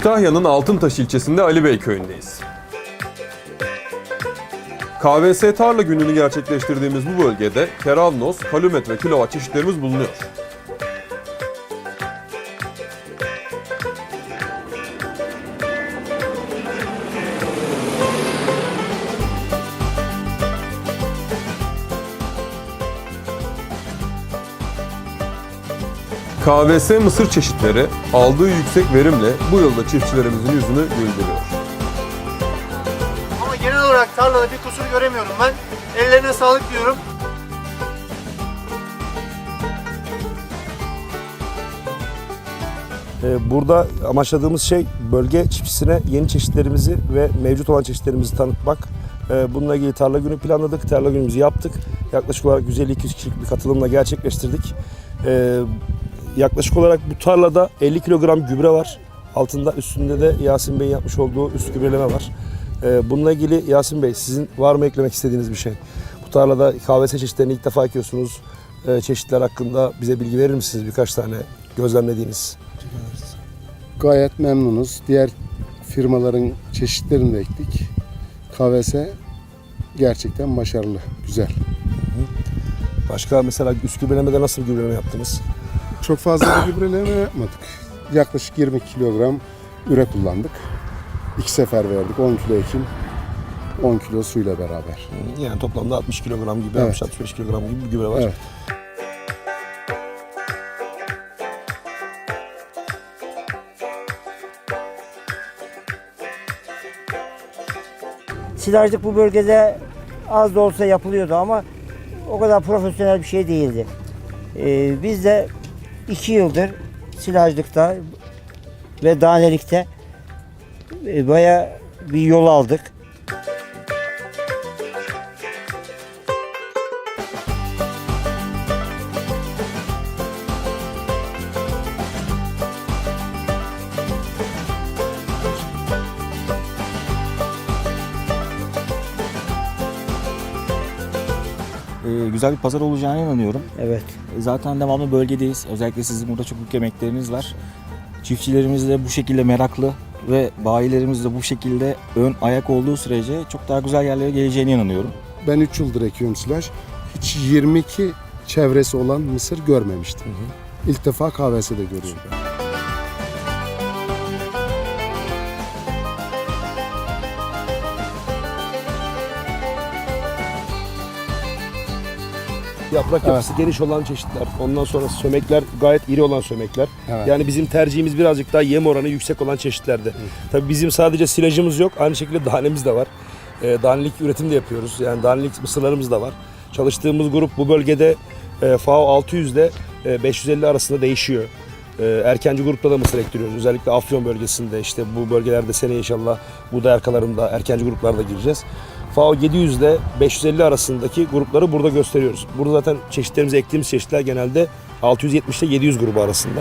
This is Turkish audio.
Kütahya'nın Altıntaş ilçesinde Ali Bey köyündeyiz. KVS tarla gününü gerçekleştirdiğimiz bu bölgede keravnos, kalümet ve kilovat çeşitlerimiz bulunuyor. KVS mısır çeşitleri aldığı yüksek verimle bu yılda çiftçilerimizin yüzünü güldürüyor. Ama genel olarak tarlada bir kusur göremiyorum ben. Ellerine sağlık diyorum. Ee, Burada amaçladığımız şey bölge çiftçisine yeni çeşitlerimizi ve mevcut olan çeşitlerimizi tanıtmak. Ee, Bununla ilgili tarla günü planladık, tarla günümüzü yaptık. Yaklaşık olarak 150-200 kişilik bir katılımla gerçekleştirdik. Yaklaşık olarak bu tarlada 50 kilogram gübre var. Altında üstünde de Yasin Bey'in yapmış olduğu üst gübreleme var. Ee, Bununla ilgili Yasin Bey sizin var mı eklemek istediğiniz bir şey? Bu tarlada KVS çeşitlerini ilk defa ekiyorsunuz. Ee, Çeşitler hakkında bize bilgi verir misiniz birkaç tane gözlemlediğiniz? Gayet memnunuz. Diğer firmaların çeşitlerini de ektik. KVS gerçekten başarılı, güzel. Başka mesela üst gübrelemede nasıl gübreleme yaptınız? Çok fazla bir gübreleme yapmadık. Yaklaşık 20 kilogram üre kullandık. İki sefer verdik. 10 kilo ekim, 10 kilo suyla beraber. Yani toplamda 60 kilogram gibi, Evet. 60-65 kilogram gibi bir gübre var. Evet. Silajlık bu bölgede az da olsa yapılıyordu ama o kadar profesyonel bir şey değildi. Ee, biz de iki yıldır silajlıkta ve danelikte e, baya bir yol aldık. Ee, güzel bir pazar olacağına inanıyorum. Evet. E, Zaten devamlı bölgedeyiz. Özellikle sizin burada çok büyük emekleriniz var. Çiftçilerimiz de bu şekilde meraklı ve bayilerimiz de bu şekilde ön ayak olduğu sürece çok daha güzel yerlere geleceğine inanıyorum. Ben 3 yıldır ekiyorum silaj. Hiç 22 çevresi olan mısır görmemiştim. İlk defa KVS'de görüyorum. Yaprak yapısı geniş olan çeşitler. Ondan sonra sömekler gayet iri olan sömekler. Evet. Yani bizim tercihimiz birazcık daha yem oranı yüksek olan çeşitlerde. Tabii bizim sadece silajımız yok. Aynı şekilde danemiz de var. Ee, danelik üretim de yapıyoruz. Yani danelik mısırlarımız da var. Çalıştığımız grup bu bölgede e, FAO 600 ile e, 550 arasında değişiyor. E, erkenci grupta da mısır ektiriyoruz. Özellikle Afyon bölgesinde işte bu bölgelerde seneye inşallah buğday arkalarında erkenci gruplarda gireceğiz. FAO 700 ile 550 arasındaki grupları burada gösteriyoruz. Burada zaten çeşitlerimizi ektiğimiz çeşitler genelde 670 ile 700 grubu arasında.